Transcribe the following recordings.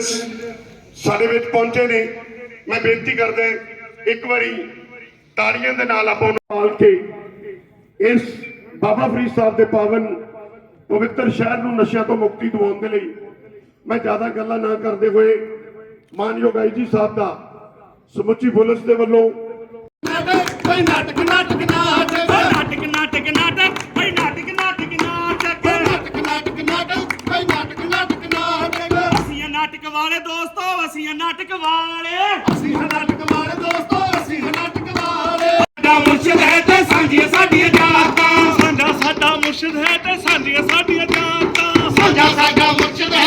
ਸਾਡੇ ਵਿੱਚ ਪਹੁੰਚੇ ਨੇ। ਮੈਂ ਬੇਨਤੀ ਕਰਦਾ ਇੱਕ ਵਾਰੀ ਤਾੜੀਆਂ ਦੇ ਨਾਲ ਆਪਾਂ ਉਹਨੂੰ ਪਾਲ ਕੇ ਇਸ ਬਾਬਾ ਫਰੀਦ ਸਾਹਿਬ ਦੇ ਪਾਵਨ ਪਵਿੱਤਰ ਸ਼ਹਿਰ ਨੂੰ ਨਸ਼ਿਆਂ ਤੋਂ ਮੁਕਤੀ ਦਿਵਾਉਣ ਦੇ ਲਈ ਮੈਂ ਜ਼ਿਆਦਾ ਗੱਲਾਂ ਨਾ ਕਰਦੇ ਹੋਏ ਮਾਨਯੋਗ ਆਈ ਜੀ ਸਾਹਿਬ ਦਾ ਸਮੁੱਚੀ ਪੁਲਿਸ ਦੇ ਵੱਲੋਂ ਕੋਈ ਨਾਟਕ ਨਾਟਕ ਨਾਟਕ ਵਾਲੇ ਦੋਸਤੋ ਅਸੀਂ ਆ ਨਾਟਕ ਵਾਲੇ ਅਸੀਂ ਹਾਂ ਨਾਟਕ ਵਾਲੇ ਦੋਸਤੋ ਅਸੀਂ ਹਾਂ ਨਾਟਕ ਵਾਲੇ ਸਾਡਾ ਮੁਰਸ਼ਿਦ ਹੈ ਤੇ ਸਾਂਝੀਆਂ ਸਾਡੀਆਂ ਜਾਤਾਂ। ਸਾਡਾ ਸਾਡਾ ਮੁਰਸ਼ਿਦ ਹੈ ਤੇ ਸਾਂਝੀਆਂ ਸਾਡੀਆਂ ਜਾਤਾਂ। ਸਾਡਾ ਸਾਡਾ ਮੁਰਸ਼ਿਦ ਹੈ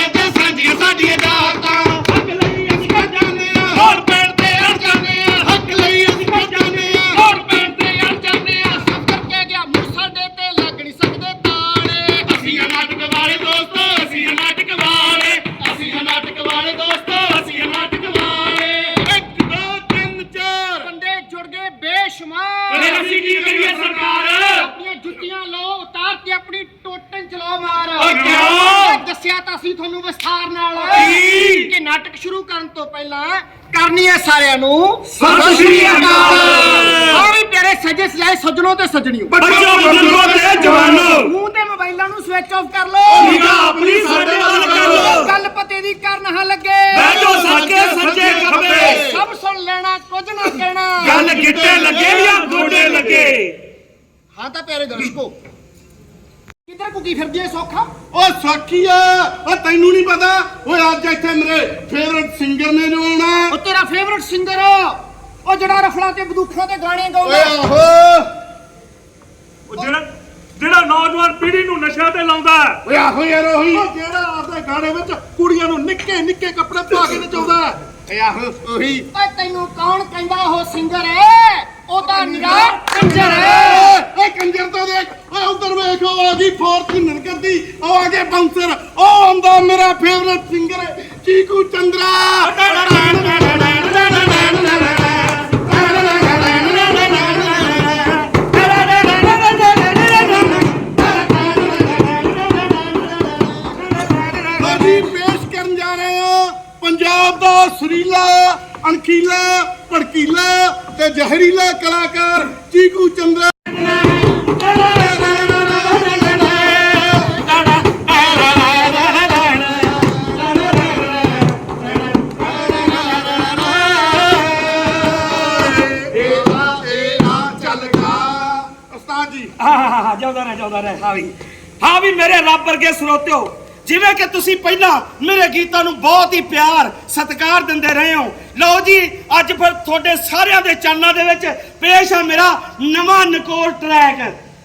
ਚਲਾਓ ਮਾਰ। ਓ ਕਿਉਂ? ਦੱਸਿਆ ਤਾਂ ਅਸੀਂ ਤੁਹਾਨੂੰ ਵਿਸਥਾਰ ਨਾਲ ਕੀ? ਕਿ ਨਾਟਕ ਸ਼ੁਰੂ ਕਰਨ ਤੋਂ ਪਹਿਲਾਂ ਕਰਨੀ ਹੈ ਸਾਰਿਆਂ ਨੂੰ ਸਤਿ ਸ਼੍ਰੀ ਅਕਾਲ। ਸਾਰੇ ਪਿਆਰੇ ਸਜੇ ਸਜਾਏ ਸੱਜਣੋ ਤੇ ਸੱਜਣੀਓ। ਬੱਚੋ ਬਜ਼ੁਰਗੋ ਤੇ ਜਵਾਨੋ। ਮੂੰਹ ਤੇ ਮੋਬਾਈਲਾਂ ਨੂੰ ਸਵਿਚ ਆਫ ਕਰ ਲਓ। ਨਿਗਾਹ ਆਪਣੀ ਸਾਡੇ ਵੱਲ ਕਰ ਲਓ। ਗੱਲ ਪਤੇ ਦੀ ਕਰਨ ਹਾਂ ਲੱਗੇ। ਬੈਠੋ ਸੱਜੇ ਸੱਜੇ ਖੱਬੇ। ਸਭ ਸੁਣ ਲੈਣਾ ਕੁਝ ਨਾ ਕਹਿਣਾ। ਗੱਲ ਗਿੱਟੇ ਲੱਗੇ ਜਾਂ ਗੋਡੇ ਲੱਗੇ? ਹਾਂ ਤਾਂ ਪਿਆਰੇ ਦਰਸ਼ਕੋ ਕੁਕੀ ਫਿਰਦੀ ਐ ਸੌਖਾ? ਓ ਸਾਖੀਆ ਓ ਤੈਨੂੰ ਨਹੀਂ ਪਤਾ? ਓਏ ਅੱਜ ਇੱਥੇ ਮੇਰੇ ਫੇਵਰਟ ਸਿੰਗਰ ਨੇ ਜੋ ਆਉਣਾ। ਉਹ ਤੇਰਾ ਫੇਵਰਟ ਸਿੰਗਰ ਉਹ ਜਿਹੜਾ ਰਫਲਾਂ ਤੇ ਬੰਦੂਖਾਂ ਤੇ ਗਾਣੇ ਓਏ ਗਾਉਂਦਾ ਆਹੋ। ਉਹ ਜਿਹੜਾ ਜਿਹੜਾ ਨੌਜਵਾਨ ਪੀੜ੍ਹੀ ਨੂੰ ਨਸ਼ਿਆਂ ਤੇ ਲਾਉਂਦਾ ਹੈ। ਓਏ ਆਹੋ ਯਾਰ ਉਹੀ। ਓ ਜਿਹੜਾ ਆਪਦੇ ਗਾਣੇ ਵਿੱਚ ਕੁੜੀਆਂ ਨੂੰ ਨਿੱਕੇ ਨਿੱਕੇ ਕੱਪੜੇ ਪਾ ਕੇ ਨਚਾਉਂਦਾ ਓਏ ਆਹੋ ਉਹੀ। ਓਏ ਤੈਨੂੰ ਕੌਣ ਕਹਿੰਦਾ ਉਹ ਸਿੰਗਰ ਐ ਉਹ ਤਾਂ ਨਿਗਾਹ ਕੰਜਰ ਐ ਓਏ ਕੰਜਰ ਤੋਂ ਦੇਖ। ਓਏ ਉਧਰ ਵੇਖੋ ਆ ਗਈ ਫੋਰਚੂਨਰ ਗੱਡੀ ਉਹ ਆ ਗਿਆ ਬਾਉਂਸਰ ਉਹ ਆਉਂਦਾ ਮੇਰਾ ਫੇਵਰਟ ਸਿੰਗਰ ਚੀਕੂ ਚੰਦਰਾ। ਅਸੀਂ ਪੇਸ਼ ਕਰਨ ਜਾ ਰਹੇ ਹਾਂ ਪੰਜਾਬ ਦਾ ਸੁਰੀਲਾ, ਅਣਖੀਲਾ, ਭੜਕੀਲਾ ਤੇ ਜ਼ਹਿਰੀਲਾ ਕਲਾਕਾਰ ਚੀਕੂ ਚੰਦਰਾ। ਜਾਉਂਦਾ ਰਹਿ ਜਾਉਂਦਾ ਰਹਿ ਹਾਂ ਵੀ ਹਾਂ ਵੀ ਮੇਰੇ ਰੱਬ ਵਰਗੇ ਸਰੋਤਿਓ ਜਿਵੇਂ ਕਿ ਤੁਸੀਂ ਪਹਿਲਾਂ ਮੇਰੇ ਗੀਤਾਂ ਨੂੰ ਬਹੁਤ ਹੀ ਪਿਆਰ ਸਤਿਕਾਰ ਦਿੰਦੇ ਰਹੇ ਹੋ। ਲਓ ਜੀ ਅੱਜ ਫਿਰ ਤੁਹਾਡੇ ਸਾਰਿਆਂ ਦੇ ਚਰਨਾਂ ਦੇ ਵਿੱਚ ਪੇਸ਼ ਆ ਮੇਰਾ ਨਵਾਂ ਨਕੋਰ ਟਰੈਕ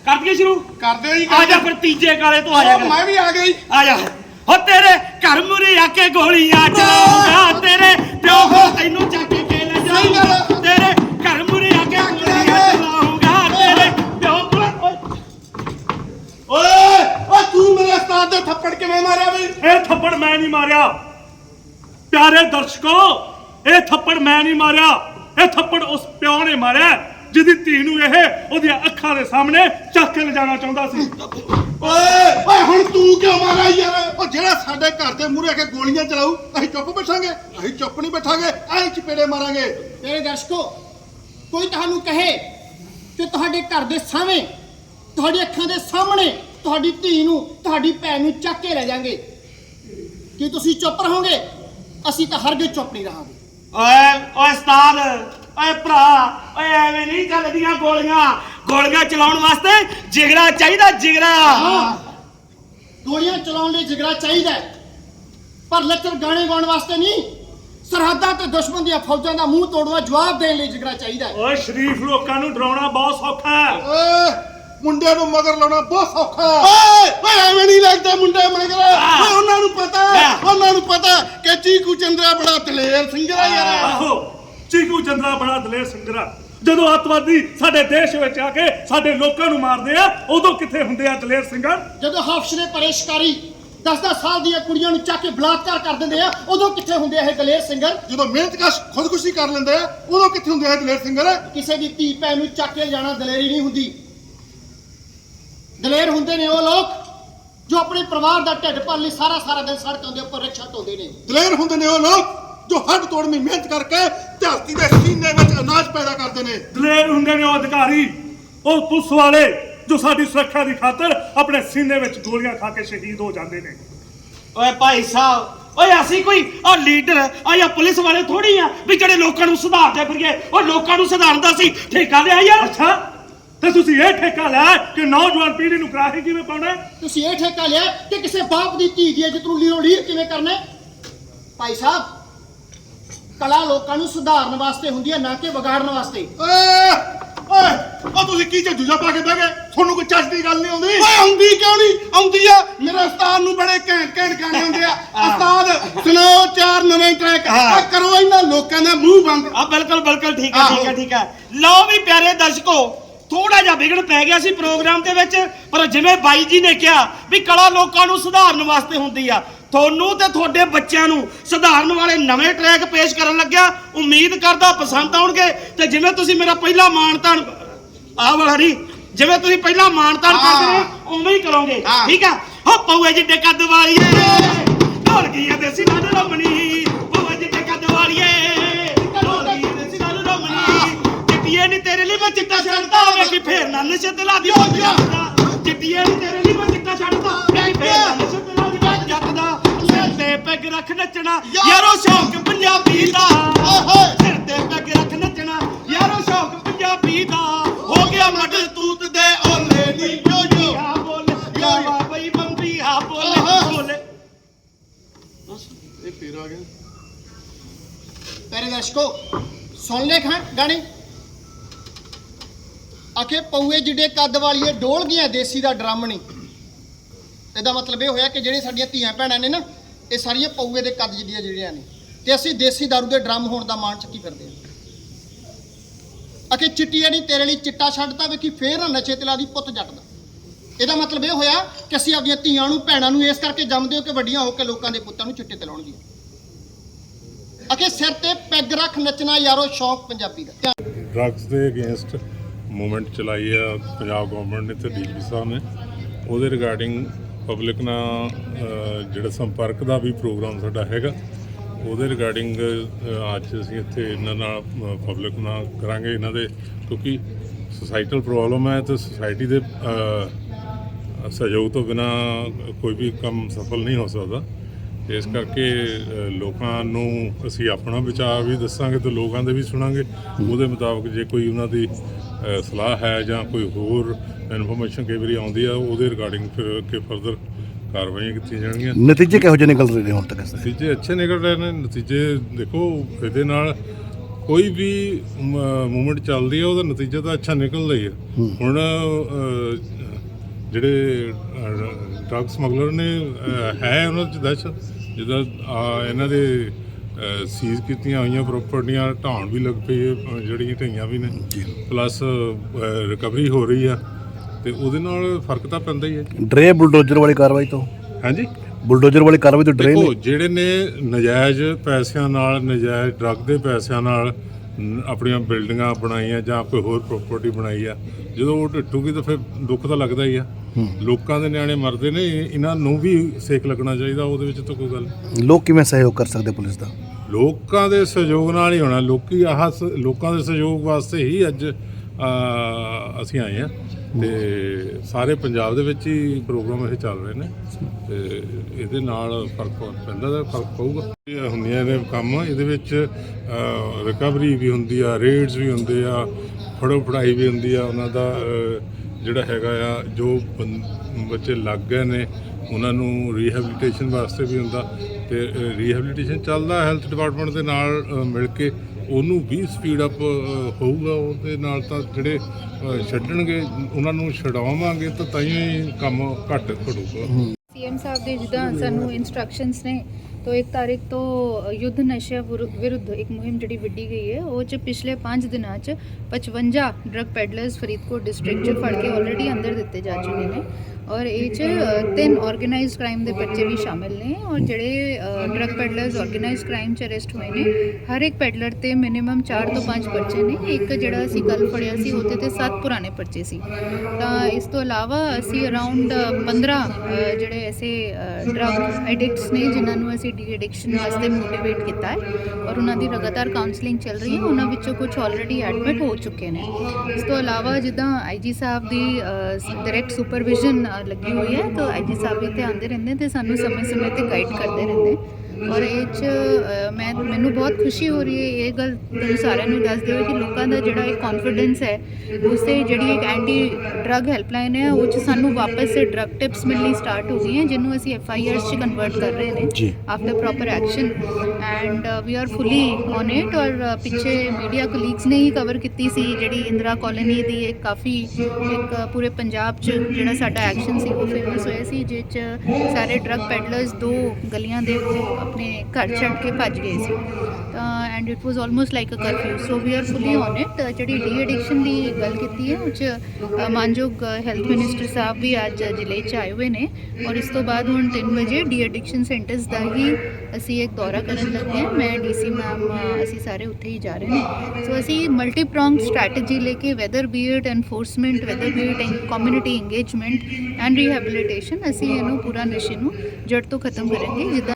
ਕਰ ਦਈਏ ਸ਼ੁਰੂ? ਕਰਦੇ ਜੀ ਆ ਜਾ ਫਿਰ ਤੀਜੇ ਕਾਲੇ ਤੋਂ ਆ ਜਾ ਮੈਂ ਵੀ ਆ ਗਈ ਆ ਜਾ। ਹੋ ਤੇਰੇ ਘਰ ਮੁਰੇ ਆ ਕੇ ਗੋਲੀਆਂ ਚਲਾਉਂਗਾ ਤੇਰੇ ਪਿਓ ਹੋ ਤੈਨੂੰ ਚੱਕ ਕੇ ਲੈ। ਜਾਊਂਗਾ ਪਿਆਰੇ ਦਰਸ਼ਕੋ ਇਹ ਥੱਪੜ ਮੈਂ ਨਹੀਂ ਮਾਰਿਆ। ਇਹ ਥੱਪੜ ਉਸ ਪਿਓ ਨੇ ਮਾਰਿਆ ਜਿਹਦੀ ਧੀ ਨੂੰ ਇਹ ਉਹਦੀਆਂ ਅੱਖਾਂ ਦੇ ਸਾਹਮਣੇ ਚੱਕ ਕੇ ਲਿਜਾਣਾ ਚਾਹੁੰਦਾ ਸੀ। ਓਏ ਓਏ ਹੁਣ ਤੂੰ ਕਿਉਂ ਮਾਰਿਆ ਯਾਰ? ਉਹ ਜਿਹੜਾ ਸਾਡੇ ਘਰ ਦੇ ਮੂਹਰੇ ਆ ਕੇ ਗੋਲੀਆਂ ਚਲਾਊ ਅਸੀਂ ਚੁੱਪ ਬੈਠਾਂਗੇ ਅਸੀਂ ਚੁੱਪ ਨਹੀਂ ਬੈਠਾਂਗੇ ਅਸੀਂ ਚਪੇੜੇ ਮਾਰਾਂਗੇ। ਮੇਰੇ ਦਰਸ਼ਕੋ ਕੋਈ ਤੁਹਾਨੂੰ ਕਹੇ ਕਿ ਤੁਹਾਡੇ ਘਰ ਦੇ ਸਾਹਮਣੇ ਤੁਹਾਡੀ ਅੱਖਾਂ ਦੇ ਸਾਹਮਣੇ ਤੁਹਾਡੀ ਧੀ ਨੂੰ ਤੁਹਾਡੀ ਭੈਣ ਨੂੰ ਚੱਕ ਕੇ ਲੈ ਜਾਾਂਗੇ। ਕੀ ਤੁਸੀਂ ਚੁੱਪ ਰਹੋਗੇ? ਅਸੀਂ ਤਾਂ ਹਰਗੇ ਚੁੱਪ ਨਹੀਂ ਰਹਾਂਗੇ ਓਏ ਓਏ ਉਸਤਾਦ ਓਏ ਭਰਾ ਓਏ ਐਵੇਂ ਨਹੀਂ ਚੱਲਦੀਆਂ ਗੋਲੀਆਂ ਗੋਲੀਆਂ ਚਲਾਉਣ ਵਾਸਤੇ ਜਿਗਰਾ ਚਾਹੀਦਾ ਜਿਗਰਾ ਗੋਲੀਆਂ ਚਲਾਉਣ ਲਈ ਜਿਗਰਾ ਚਾਹੀਦਾ ਹੈ। ਪਰ ਲੱਚਰ ਗਾਣੇ ਗਾਉਣ ਵਾਸਤੇ ਨਹੀਂ ਸਰਹੱਦਾਂ ਤੇ ਦੁਸ਼ਮਣ ਦੀਆਂ ਫੌਜਾਂ ਦਾ ਮੂੰਹ ਤੋੜਵਾ ਜਵਾਬ ਦੇਣ ਲਈ ਜਿਗਰਾ ਚਾਹੀਦਾ ਹੈ। ਓਏ ਸ਼ਰੀਫ ਲੋਕਾਂ ਨੂੰ ਡਰਾਉਣਾ ਬਹੁਤ ਸੌਖਾ ਹੈ ਓਏ ਮੁੰਡਿਆਂ ਨੂੰ ਮਗਰ ਲਾਉਣਾ ਬਹੁਤ ਸੌਖਾ ਹੈ। ਓਏ! ਓਏ ਐਵੇਂ ਨਹੀਂ ਲੱਗਦਾ ਮੁੰਡੇ ਮਗਰ। ਓਏ ਉਹਨਾਂ ਨੂੰ ਪਤਾ ਹਾਂ। ਉਹਨਾਂ ਨੂੰ ਪਤਾ ਕਿ ਚੀਕੂ ਚੰਦਰਾ ਬੜਾ ਦਲੇਰ ਸਿੰਗਰ ਯਾਰ। ਆਹੋ ਚੀਕੂ ਚੰਦਰਾ ਬੜਾ ਦਲੇਰ ਸਿੰਗਰਾ ਜਦੋਂ ਅੱਤਵਾਦੀ ਸਾਡੇ ਦੇਸ਼ ਵਿੱਚ ਆ ਕੇ ਸਾਡੇ ਲੋਕਾਂ ਨੂੰ ਮਾਰਦੇ ਆ ਉਦੋਂ ਕਿੱਥੇ ਹੁੰਦੇ ਆ ਦਲੇਰ ਸਿੰਘਾਂ ਜਦੋਂ ਹਾਫਸ਼ ਨੇ ਪਰੇਸ਼ਕਾਰੀ 10-10 ਸਾਲ ਦੀਆਂ ਕੁੜੀਆਂ ਨੂੰ ਚੱਕ ਕੇ ਬਲਾਤਕਾਰ ਕਰ ਦਿੰਦੇ ਆ ਉਦੋਂ ਕਿੱਥੇ ਹੁੰਦੇ ਆ ਇਹ ਦਲੇਰ ਸਿੰਗਰ? ਜਦੋਂ ਮਿਹਨਤਕਸ਼ ਖੁਦਕੁਸ਼ੀ ਕਰ ਲੈਂਦੇ ਆ ਉਦੋਂ ਕਿੱਥੇ ਹੁੰਦੇ ਆ ਦਲੇਰ ਸਿੰਗਰ? ਕਿਸੇ ਦੀ ਧੀ ਭੈਣ ਨੂੰ ਚੱਕ ਕੇ ਜਾਣਾ ਦਲੇਰੀ ਨਹੀਂ ਹੁੰਦੀ। ਦਲੇਰ ਹੁੰਦੇ ਨੇ ਉਹ ਲੋਕ ਜੋ ਆਪਣੇ ਪਰਿਵਾਰ ਦਾ ਢਿੱਡ ਭਰਨ ਲਈ ਸਾਰਾ ਸਾਰਾ ਦਿਨ ਸੜਕਾਂ ਦੇ ਉੱਪਰ ਰਿਕਸ਼ਾ ਢੋਂਦੇ ਨੇ। ਦਲੇਰ ਹੁੰਦੇ ਨੇ ਉਹ ਲੋਕ ਜੋ ਹੱਡ ਤੋੜਵੀਂ ਮਿਹਨਤ ਕਰਕੇ ਧਰਤੀ ਦੇ ਸੀਨੇ ਵਿੱਚ ਅਨਾਜ ਪੈਦਾ ਕਰਦੇ ਨੇ। ਦਲੇਰ ਹੁੰਦੇ ਨੇ ਉਹ ਅਧਿਕਾਰੀ ਉਹ ਪੁਲਿਸ ਵਾਲੇ ਜੋ ਸਾਡੀ ਸੁਰੱਖਿਆ ਦੀ ਖਾਤਰ ਆਪਣੇ ਸੀਨੇ ਵਿੱਚ ਗੋਲੀਆਂ ਖਾ ਕੇ ਸ਼ਹੀਦ ਹੋ ਜਾਂਦੇ ਨੇ। ਓਏ ਭਾਈ ਸਾਹਿਬ ਓਏ ਅਸੀਂ ਕੋਈ ਆ ਲੀਡਰ ਆ ਜਾਂ ਪੁਲਿਸ ਵਾਲੇ ਥੋੜੀ ਆ ਵੀ ਜਿਹੜੇ ਲੋਕਾਂ ਨੂੰ ਸੁਧਾਰਦੇ ਫਿਰੀਏ ਉਹ ਲੋਕਾਂ ਨੂੰ ਸੁਧਾਰਨ ਦਾ ਸੀ। ਠੇਕਾ ਲਿਆ ਯਾਰ ਅੱਛਾ। ਤੇ ਤੁਸੀਂ ਇਹ ਠੇਕਾ ਲਿਆ ਕਿ ਨੌਜਵਾਨ ਪੀੜ੍ਹੀ ਨੂੰ ਕਰਾਹੀ ਕਿਵੇਂ ਪਾਉਣਾ ਹੈ? ਤੁਸੀਂ ਇਹ ਠੇਕਾ ਲਿਆ ਕਿ ਕਿਸੇ ਬਾਪ ਦੀ ਧੀ ਦੀ ਇੱਜ਼ਤ ਨੂੰ ਲੀਰੋ ਲੀਰ ਕਿਵੇਂ ਕਰਨਾ ਹੈ? ਭਾਈ ਸਾਹਿਬ ਕਲਾ ਲੋਕਾਂ ਨੂੰ ਸੁਧਾਰਨ ਵਾਸਤੇ ਹੁੰਦੀ ਹੈ ਨਾ ਕਿ ਵਿਗਾੜਨ ਵਾਸਤੇ। ਓਏ ਓਏ ਉਹ ਤੁਸੀਂ ਕੀ ਝੱਜੂਜਾ ਪਾ ਕੇ ਬਹਿ ਗਏ? ਤੁਹਾਨੂੰ ਕੋਈ ਚੱਜ ਦੀ ਗੱਲ ਨਹੀਂ ਆਉਂਦੀ? ਓਏ ਆਉਂਦੀ ਕਿਉਂ ਨਹੀਂ? ਆਉਂਦੀ ਆ ਮੇਰੇ ਉਸਤਾਦ ਨੂੰ ਬੜੇ ਘੈਂਟ ਘੈਂਟ ਗਾਣੇ ਆਉਂਦੇ ਆ। ਉਸਤਾਦ ਸੁਣਾਓ ਚਾਰ ਨਵੇਂ ਟਰੈਕ ਆ ਕਰੋ ਇਹਨਾਂ ਲੋਕਾਂ ਦਾ ਮੂੰਹ ਬੰਦ। ਆ ਬਿਲਕੁਲ ਬਿਲਕੁਲ ਠੀਕ ਹੈ। ਠੀਕ ਹੈ ਠੀਕ ਹੈ। ਲਓ ਵੀ ਪਿਆਰੇ ਦਰਸ਼ਕੋ ਥੋੜਾ ਜਿਹਾ ਵਿਗੜ ਪੈ ਗਿਆ ਸੀ ਪ੍ਰੋਗਰਾਮ ਦੇ ਵਿੱਚ ਪਰ ਜਿਵੇਂ ਬਾਈ ਜੀ ਨੇ ਕਿਹਾ ਵੀ ਕਲਾ ਲੋਕਾਂ ਨੂੰ ਸੁਧਾਰਨ ਵਾਸਤੇ ਹੁੰਦੀ ਆ ਤੁਹਾਨੂੰ ਤੇ ਤੁਹਾਡੇ ਬੱਚਿਆਂ ਨੂੰ ਸੁਧਾਰਨ ਵਾਲੇ ਨਵੇਂ ਟਰੈਕ ਪੇਸ਼ ਕਰਨ ਲੱਗਿਆ ਉਮੀਦ ਕਰਦਾ ਪਸੰਦ ਆਉਣਗੇ ਤੇ ਜਿਵੇਂ ਤੁਸੀਂ ਮੇਰਾ ਪਹਿਲਾ ਮਾਣਤਾਨ ਆਹ ਵਾਲਾ ਨਹੀਂ ਜਿਵੇਂ ਤੁਸੀਂ ਪਹਿਲਾ ਮਾਣਤਾਨ ਕਰਦੇ ਰਹੇ ਉਵੇਂ ਹੀ ਕਰੋਗੇ ਹਾਂ। ਠੀਕ ਆ? ਹੋ ਪਊਏ ਜਿੱਡੇ ਕੱਦ ਵਾਲੀਏ ਢੋਲ ਗਈਆਂ ਦੇਸੀ ਨਾਲ ਰਮਣੀ। ਮੈਂ ਚਿੱਟਾ ਛੱਡਦਾ ਵੇਖੀ ਫੇਰ ਨਾ ਨਸ਼ੇ ਤੇ ਲਾ ਦੀ ਜਾਂਦਾ ਚਿੱਟੀਏ ਨਹੀਂ ਤੇਰੇ ਲਈ ਮੈਂ ਚਿੱਟਾ ਛੱਡਦਾ। ਵੇਖੀ ਫੇਰ ਨਾ ਨਸ਼ੇ ਤੇ ਲਾ ਦੀ ਭੱਜ ਜਾਂਦਾ ਸਿਰ ਤੇ ਪੈਗ ਰੱਖ ਨੱਚਣਾ ਯਾਰੋ ਸ਼ੌਕ ਪੰਜਾਬੀ ਦਾ। ਸਿਰ ਤੇ ਪੈਗ ਰੱਖ ਨੱਚਣਾ ਯਾਰੋ ਸ਼ੌਕ ਪੰਜਾਬੀ ਦਾ। ਹੋ ਗਿਆ ਮੱਡ ਤੂਤ ਦੇ ਓਲੇ ਨੀ ਯੋ ਯੋ। ਆ ਬੋਲ ਯੋ ਬਈ ਬੰਬੀ ਆ ਬੋਲੇ ਬੋਲੇ। ਇਹ ਫੇਰ ਆ ਗਿਆ। ਪਿਆਰੇ ਦਰਸ਼ਕੋ ਸੁਣ ਲੈ ਖਾਂ ਗਾਣੇ। ਆਖੇ ਪਊਏ ਜਿੱਡੇ ਕੱਦ ਵਾਲੀਏ ਡੋਲ ਗਈਆਂ ਦੇਸੀ ਦਾ ਡਰਮ ਨਹੀਂ ਇਹਦਾ ਮਤਲਬ ਇਹ ਹੋਇਆ ਕਿ ਜਿਹੜੇ ਸਾਡੀਆਂ ਧੀਆਂ ਭੈਣਾਂ ਨੇ ਨਾ, ਇਹ ਸਾਰੀਆਂ ਪਊਏ ਦੇ ਕੱਦ ਜਿੱਡੀਆਂ ਜਿਹੜੀਆਂ ਨੇ, ਤੇ ਅਸੀਂ ਦੇਸੀ ਦਾਰੂ ਦੇ ਡਰਮ ਹੋਣ ਦਾ ਮਾਣ ਚੱਕੀ ਫਿਰਦੇ ਹਾਂ। ਅਕੇ ਚਿੱਟੀਆਂ ਨਹੀਂ ਤੇਰੇ ਲਈ ਚਿੱਟਾ ਛੱਡਤਾ ਵੇਖੀ ਫੇਰ ਨਾ ਨਸ਼ੇ ਤੇ ਲਾ ਦੀ ਪੁੱਤ ਜੱਟਦਾ ਇਹਦਾ ਮਤਲਬ ਇਹ ਹੋਇਆ ਕਿ ਅਸੀਂ ਆਪਣੀਆਂ ਧੀਆਂ ਨੂੰ, ਭੈਣਾਂ ਨੂੰ ਇਸ ਕਰਕੇ ਜੰਮਦੇ ਹੋ ਕਿ ਵੱਡੀਆਂ ਹੋ ਕੇ ਲੋਕਾਂ ਦੇ ਪੁੱਤਾਂ ਨੂੰ ਚਿੱਟੇ ਤੇ ਲਾਉਣਗੀਆਂ ਅਕੇ ਸਿਰ ਤੇ ਪੈਗ ਰੱਖ ਨੱਚਣਾ ਯਾਰੋ ਸ਼ੌਕ ਪੰਜਾਬੀ ਦਾ। ਡਰੱਗਸ ਦੇ ਅਗੇਂਸਟ ਮੂਵਮੈਂਟ ਚਲਾਈ ਆ, ਪੰਜਾਬ ਗਵਰਨਮੈਂਟ ਨੇ ਤੇ ਡੀਜੀਪੀ ਸਾਹਿਬ ਨੇ। ਉਹਦੇ ਰਿਗਾਰਡਿੰਗ ਪਬਲਿਕ ਨਾਲ ਜਿਹੜਾ ਸੰਪਰਕ ਦਾ ਵੀ ਪ੍ਰੋਗਰਾਮ ਸਾਡਾ ਹੈਗਾ, ਉਹਦੇ ਰਿਗਾਰਡਿੰਗ ਅੱਜ ਅਸੀਂ ਇੱਥੇ ਇਹਨਾਂ ਨਾਲ ਪਬਲਿਕ ਨਾਲ ਕਰਾਂਗੇ ਇਹਨਾਂ ਦੇ, ਕਿਉਂਕਿ ਸੋਸਾਇਟਲ ਪ੍ਰੋਬਲਮ ਹੈ ਤੇ ਸੋਸਾਇਟੀ ਦੇ ਸਹਿਯੋਗ ਤੋਂ ਬਿਨਾ ਕੋਈ ਵੀ ਕੰਮ ਸਫਲ ਨਹੀਂ ਹੋ ਸਕਦਾ। ਇਸ ਕਰਕੇ ਲੋਕਾਂ ਨੂੰ ਅਸੀਂ ਆਪਣਾ ਵਿਚਾਰ ਵੀ ਦੱਸਾਂਗੇ ਤੇ ਲੋਕਾਂ ਦੇ ਵੀ ਸੁਣਾਂਗੇ। ਉਹਦੇ ਮੁਤਾਬਕ ਜੇ ਕੋਈ ਉਹਨਾਂ ਦੀ ਸਲਾਹ ਹੈ ਜਾਂ ਕੋਈ ਹੋਰ ਇਨਫੋਰਮੇਸ਼ਨ ਕਈ ਵਾਰੀ ਆਉਂਦੀ ਆ ਉਹਦੇ ਰਿਗਾਰਡਿੰਗ ਫਿਰ ਅੱਗੇ ਫਰਦਰ ਕਾਰਵਾਈਆਂ ਕੀਤੀਆਂ ਜਾਣਗੀਆਂ। ਨਤੀਜੇ ਕਿਹੋ ਜਿਹੇ ਨਿਕਲ ਰਹੇ ਨੇ ਹੁਣ ਤੱਕ? ਨਤੀਜੇ ਅੱਛੇ ਨਿਕਲ ਰਹੇ ਨੇ ਨਤੀਜੇ ਦੇਖੋ ਇਹਦੇ ਨਾਲ ਕੋਈ ਵੀ ਮੂਵਮੈਂਟ ਚੱਲਦੀ ਹੈ ਉਹਦਾ ਨਤੀਜਾ ਤਾਂ ਅੱਛਾ ਨਿਕਲਦਾ ਹੀ ਹੈ। ਹੁਣ ਜਿਹੜੇ ਡਰੱਗ ਸਮਗਲਰ ਨੇ ਹੈ ਉਹਨਾਂ 'ਚ ਦਹਿਸ਼ਤ ਆ, ਇਹਨਾਂ ਦੇ ਸੀਜ਼ ਕੀਤੀਆਂ ਹੋਈਆਂ ਪ੍ਰਾਪਰਟੀਆਂ ਢਾਣ ਵੀ ਲੱਗ ਪਈ ਹੈ ਜਿਹੜੀਆਂ ਢਈਆਂ ਵੀ ਨੇ। ਪਲੱਸ ਰਿਕਵਰੀ ਹੋ ਰਹੀ ਆ। ਤੇ ਉਹਦੇ ਨਾਲ ਫ਼ਰਕ ਤਾਂ ਪੈਂਦਾ ਹੀ ਹੈ ਡਰੇ ਬੁਲਡੋਜ਼ਰ ਵਾਲੀ ਕਾਰਵਾਈ ਤੋਂ? ਹਾਂਜੀ? ਬੁਲਡੋਜ਼ਰ ਵਾਲੀ ਕਾਰਵਾਈ ਤੋਂ ਡਰੇ ਦੇਖੋ ਜਿਹੜੇ ਨੇ ਨਜਾਇਜ਼ ਪੈਸਿਆਂ ਨਾਲ ਨਜਾਇਜ਼ ਡਰੱਗ ਦੇ ਪੈਸਿਆਂ ਨਾਲ ਆਪਣੀਆਂ ਬਿਲਡਿੰਗਾਂ ਬਣਾਈਆਂ ਜਾਂ ਕੋਈ ਹੋਰ ਪ੍ਰਾਪਰਟੀ ਬਣਾਈ ਆ। ਜਦੋਂ ਉਹ ਢਿੱਟੂਗੀ ਤਾਂ ਫਿਰ ਦੁੱਖ ਤਾਂ ਲੱਗਦਾ ਹੀ ਆ। ਲੋਕਾਂ ਦੇ ਨਿਆਣੇ ਮਰਦੇ ਨੇ ਇਹ- ਇਹਨਾਂ ਨੂੰ ਵੀ ਸੇਕ ਲੱਗਣਾ ਚਾਹੀਦਾ ਉਹਦੇ ਵਿੱਚ ਤਾਂ ਕੋਈ ਗੱਲ। ਲੋਕ ਕਿਵੇਂ ਸਹਿਯੋਗ ਕਰ ਸਕਦੇ ਪੁਲਿਸ ਦਾ? ਲੋਕਾਂ ਦੇ ਸਹਿਯੋਗ ਨਾਲ ਹੀ ਹੋਣਾ। ਲੋਕੀ ਆਹ ਲੋਕਾਂ ਦੇ ਸਹਿਯੋਗ ਵਾਸਤੇ ਹੀ ਅੱਜ ਅਸੀਂ ਆਏ ਆ। ਤੇ ਸਾਰੇ ਪੰਜਾਬ ਦੇ ਵਿੱਚ ਹੀ ਪ੍ਰੋਗਰਾਮ ਇਹ ਚੱਲ ਰਹੇ ਨੇ ਤੇ ਇਹਦੇ ਨਾਲ ਫ਼ਰਕ ਪੈਂਦਾ ਦਾ ਫ਼ਰਕ ਪਊਗਾ। ਇਹ ਹੁੰਦੀਆਂ ਨੇ ਕੰਮ, ਇਹਦੇ ਵਿੱਚ ਰਿਕਵਰੀ ਵੀ ਹੁੰਦੀ ਆ ਰੇਡਸ ਵੀ ਹੁੰਦੇ ਆ, ਫੜੋ ਫੜਾਈ ਵੀ ਹੁੰਦੀ ਆ, ਉਹਨਾਂ ਦਾ ਜਿਹੜਾ ਹੈਗਾ ਆ, ਜੋ ਬੱਚੇ ਲੱਗ ਗਏ ਨੇ, ਉਹਨਾਂ ਨੂੰ ਰੀਹੈਬਿਲਿਟੇਸ਼ਨ ਵਾਸਤੇ ਵੀ ਹੁੰਦਾ ਤੇ ਰੀਹੈਬਿਲਿਟੇਸ਼ਨ ਚੱਲਦਾ ਹੈਲਥ ਡਿਪਾਰਟਮੈਂਟ ਦੇ ਨਾਲ ਮਿਲ ਕੇ ਉਹਨੂੰ ਵੀ ਸਪੀਡ ਅਪ ਹੋਊਗਾ ਉਹਦੇ ਨਾਲ ਤਾਂ ਜਿਹੜੇ ਛੱਡਣਗੇ ਉਹਨਾਂ ਨੂੰ ਛਡਾਵਾਂਗੇ ਤਾਂ ਤਾਂ ਹੀ ਕੰਮ ਘੱਟ ਘਟੂਗਾ। ਸੀਐਮ ਸਾਹਿਬ ਦੇ ਜਿੱਦਾਂ ਸਾਨੂੰ ਇਨਸਟਰਕਸ਼ਨਸ ਨੇ ਤੋਂ 1 ਤਾਰੀਖ ਤੋਂ ਯੁੱਧ ਨਸ਼ਾ ਵਿਰੁ- ਵਿਰੁੱਧ ਇੱਕ ਮੁਹਿੰਮ ਜਿਹੜੀ ਵਿੱਢੀ ਗਈ ਹੈ ਉਹ ਚ ਪਿਛਲੇ 5 ਦਿਨਾਂ ਚ 55 ਡਰੱਗ ਪੈਡਲਰਸ ਫਰੀਦਕੋਟ ਡਿਸਟ੍ਰਿਕਟ ਚ ਫੜ ਕੇ ਆਲਰੇਡੀ ਅੰਦਰ ਦਿੱਤੇ ਜਾ ਚੁੱਕੇ ਨੇ। ਔਰ ਇਹ ਚ ਤਿੰਨ ਆਰਗੇਨਾਈਜ਼ਡ ਕ੍ਰਾਈਮ ਦੇ ਬੱਚੇ ਵੀ ਸ਼ਾਮਿਲ ਨੇ ਔਰ ਜਿਹੜੇ ਡਰੱਗ ਪੈਡਲਰਸ ਆਰਗੇਨਾਈਜ਼ਡ ਕ੍ਰਾਈਮ ਚ ਅਰੈਸਟ ਹੋਏ ਨੇ, ਹਰ ਇੱਕ ਪੈਡਲਰ ਤੇ ਮਿਨੀਮਮ 4 ਤੋਂ 5 ਪਰਚੇ ਨੇ, ਇੱਕ ਜਿਹੜਾ ਅਸੀਂ ਕੱਲ ਫੜਿਆ ਸੀ, ਉਹਦੇ ਤੇ 7 ਪੁਰਾਣੇ ਪਰਚੇ ਸੀ। ਤਾਂ ਇਸ ਤੋਂ ਇਲਾਵਾ ਅਸੀਂ ਅਰਾਊਂਡ 15 ਜਿਹੜੇ ਐਸੇ ਡਰੱਗ ਐਡਿਕਟਸ ਨੇ, ਜਿਨ੍ਹਾਂ ਨੂੰ ਅਸੀਂ ਡੀ ਐਡਿਕਸ਼ਨ ਵਾਸਤੇ ਮੋਟੀਵੇਟ ਕੀਤਾ ਹੈ ਔਰ ਉਹਨਾਂ ਦੀ ਲਗਾਤਾਰ ਕਾਉਂਸਲਿੰਗ ਚੱਲ ਰਹੀ ਹੈ, ਉਹਨਾਂ ਵਿੱਚੋਂ ਕੁਝ ਆਲਰੇਡੀ ਐਡਮਿਟ ਹੋ ਚੁੱਕੇ ਨੇ। ਇਸ ਤੋਂ ਇਲਾਵਾ ਜਿੱਦਾਂ ਆਈਜੀ ਸਾਹਿਬ ਦੀ ਡਾਇਰੈਕਟ ਸੁਪਰਵਿਜ਼ਨ ਲੱਗੀ ਹੋਈ ਹੈ, ਤਾਂ ਆਈਜੀ ਸਾਹਿਬ ਇੱਥੇ ਆਉਂਦੇ ਰਹਿੰਦੇ ਤੇ ਸਾਨੂੰ ਸਮੇਂ-ਸਮੇਂ ਤੇ ਗਾਈਡ ਕਰਦੇ ਰਹਿੰਦੇ। ਔਰ ਇਹ ਚ ਮੈਂ ਮੈਨੂੰ ਬਹੁਤ ਖੁਸ਼ੀ ਹੋ ਰਹੀ ਹੈ ਇਹ ਗੱਲ ਤੁਹਾਨੂੰ ਸਾਰਿਆਂ ਨੂੰ ਦੱਸਦੇ ਹੋਏ ਕਿ ਲੋਕਾਂ ਦਾ ਜਿਹੜਾ ਇੱਕ ਕੌਨਫੀਡੈਂਸ ਹੈ ਉਸੇ ਜਿਹੜੀ ਇੱਕ ਐਂਟੀ ਡਰੱਗ ਹੈਲਪਲਾਈਨ ਹੈ ਉਹ ਚ ਸਾਨੂੰ ਵਾਪਸ ਸੇ ਡਰੱਗ ਟਿਪਸ ਮਿਲਣੀ ਸਟਾਰਟ ਹੋ ਗਈਆਂ ਜਿਹਨੂੰ ਅਸੀਂ ਐਫ ਆਈ ਆਰਸ ਚ ਕਨਵਰਟ ਕਰ ਰਹੇ ਨੇ। After proper action and we are fully on it ਔਰ ਪਿੱਛੇ ਮੀਡੀਆ ਕੋਲੀਗਸ ਨੇ ਹੀ ਕਵਰ ਕੀਤੀ ਸੀ ਜਿਹੜੀ ਇੰਦਰਾ ਕਾਲੋਨੀ ਦੀ ਇੱਕ ਕਾਫੀ ਇੱਕ ਪੂਰੇ ਪੰਜਾਬ 'ਚ ਜਿਹੜਾ ਸਾਡਾ ਐਕਸ਼ਨ ਸੀ ਉਹ ਫੇਮਸ ਹੋਇਆ ਸੀ ਜਿਸ 'ਚ ਸਾਰੇ ਡਰੱਗ ਪੈਡਲਰਸ ਦੋ ਗਲੀਆਂ ਦੇ ਉਹ ਆਪਣੇ ਘਰ ਛੱਡ ਕੇ ਭੱਜ ਗਏ ਸੀ। ਤਾਂ and it was almost like a curfew so we are fully on it ਜਿਹੜੀ ਡੀ ਐਡਿਕਸ਼ਨ ਦੀ ਗੱਲ ਕੀਤੀ ਹੈ, ਉਹ 'ਚ ਮਾਨਯੋਗ ਹੈਲਥ ਮਿਨਿਸਟਰ ਸਾਹਿਬ ਵੀ ਅੱਜ ਜ਼ਿਲ੍ਹੇ 'ਚ ਆਏ ਹੋਏ ਨੇ। ਔਰ ਇਸ ਤੋਂ ਬਾਅਦ ਹੁਣ 3 ਵਜੇ ਡੀ ਐਡਿਕਸ਼ਨ ਸੈਂਟਰਸ ਦਾ ਹੀ ਅਸੀਂ ਇੱਕ ਦੌਰਾ ਕਰਨ ਲੱਗੇ ਹਾਂ। ਮੈਂ ਡੀਸੀ ਮੈਮ ਅਸੀਂ ਸਾਰੇ ਉੱਥੇ ਹੀ ਜਾ ਰਹੇ ਨੇ। ਸੋ ਅਸੀਂ ਮਲਟੀ ਪ੍ਰੋਂਗ ਸਟ੍ਰੈਟਜੀ ਲੈ ਕੇ whether be it enforcement whether be it community engagement and rehabilitation ਅਸੀਂ ਇਹਨੂੰ ਪੂਰਾ ਨਸ਼ੇ ਨੂੰ ਜੜ ਤੋਂ ਖਤਮ ਕਰਾਂਗੇ, ਜਿੱਦਾਂ